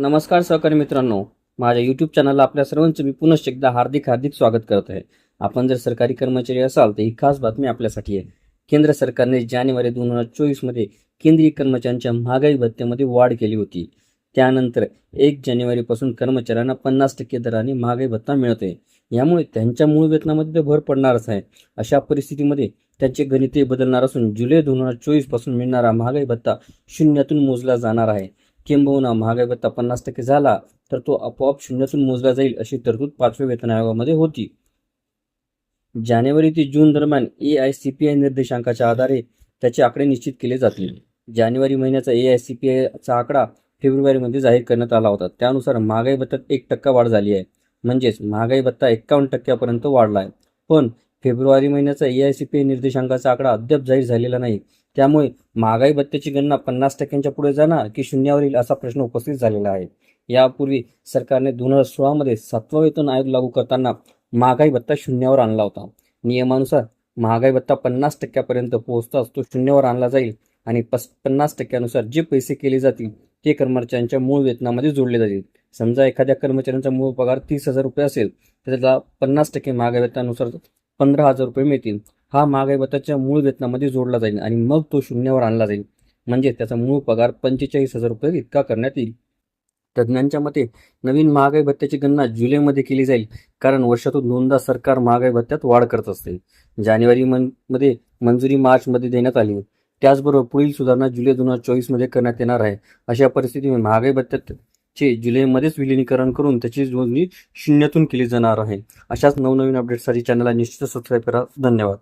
नमस्कार सहकारी मित्रांनो. माझ्या यूट्यूब चॅनलला आपल्या सर्वांचं मी पुनश्च एकदा हार्दिक हार्दिक स्वागत करत आहे. आपण जर सरकारी कर्मचारी असाल तर ही खास बातमी आपल्यासाठी आहे. केंद्र सरकारने जानेवारी दोन हजार चोवीसमध्ये केंद्रीय कर्मचाऱ्यांच्या महागाई भत्त्यामध्ये वाढ केली होती. त्यानंतर एक जानेवारीपासून कर्मचाऱ्यांना पन्नास टक्के दराने महागाई भत्ता मिळत आहे. यामुळे त्यांच्या मूळ वेतनामध्ये तर भर पडणारच आहे. अशा परिस्थितीमध्ये त्यांचे गणिते बदलणार असून जुलै दोन हजार चोवीसपासून मिळणारा महागाई भत्ता शून्यातून मोजला जाणार आहे. किंबहुना महागाई भत्ता पन्नास टक्के झाला तर तो आपोआप शून्यातून मोजला जाईल अशी तरतूद पाचव्या वेतन आयोगामध्ये होती. जानेवारी ते जून दरम्यान A I C P I निर्देशांकाच्या आधारे त्याचे आकडे निश्चित केले जातील. जानेवारी महिन्याचा ए आय सी पी आयचा आकडा फेब्रुवारीमध्ये जाहीर करण्यात आला होता. त्यानुसार महागाई भत्त्यात एक टक्का वाढ झाली आहे. म्हणजेच महागाई भत्ता एक्कावन्न टक्क्यापर्यंत वाढला आहे. पण फेब्रुवारी महिन्याचा ए आय सी पी निर्देशांकाचा आकडा अद्याप जाहीर झालेला नाही. त्यामुळे महागाई भत्त्याची गणना पन्नास टक्क्यांच्या पुढे जाणार की शून्यावर येईल असा प्रश्न उपस्थित झालेला आहे. यापूर्वी सरकारने दोन हजार सोळामध्ये सातवा वेतन आयोग लागू करताना महागाई भत्ता शून्यावर आणला होता. नियमानुसार महागाई भत्ता पन्नास टक्क्यापर्यंत पोहोचताच तो शून्यावर आणला जाईल आणि पस पन्नास टक्क्यानुसार जे पैसे केले जातील ते कर्मचाऱ्यांच्या मूळ वेतनामध्ये जोडले जातील. समजा एखाद्या कर्मचाऱ्यांचा मूळ पगार तीस हजार रुपये असेल तर त्याला पन्नास टक्के महागाई भत्त्यानुसार पंधरा हजार रुपये मिळतील. हा महागाई भत्त्याच्या मूळ वेतनामध्ये जोडला जाईल आणि मग तो शून्यावर आणला जाईल. म्हणजे त्याचा मूळ पगार पंचेचाळीस हजार रुपये इतका करण्यात येईल. तज्ज्ञांच्या मते नवीन महागाई भत्त्याची गणना जुलैमध्ये केली जाईल कारण वर्षातून दोनदा सरकार महागाई भत्त्यात वाढ करत असते. जानेवारी मनमध्ये मंजुरी मार्चमध्ये देण्यात आली. त्याचबरोबर पुढील सुधारणा जुलै दोन हजार चोवीसमध्ये करण्यात येणार आहे. अशा परिस्थितीमध्ये महागाई चे जुलैमध्येच विलिनीकरण करून त्याची जोडणी शून्यातून केली जाणार आहे. अशाच नवनवीन अपडेट्ससाठी चॅनलला निश्चित सबस्क्राईब करा. धन्यवाद.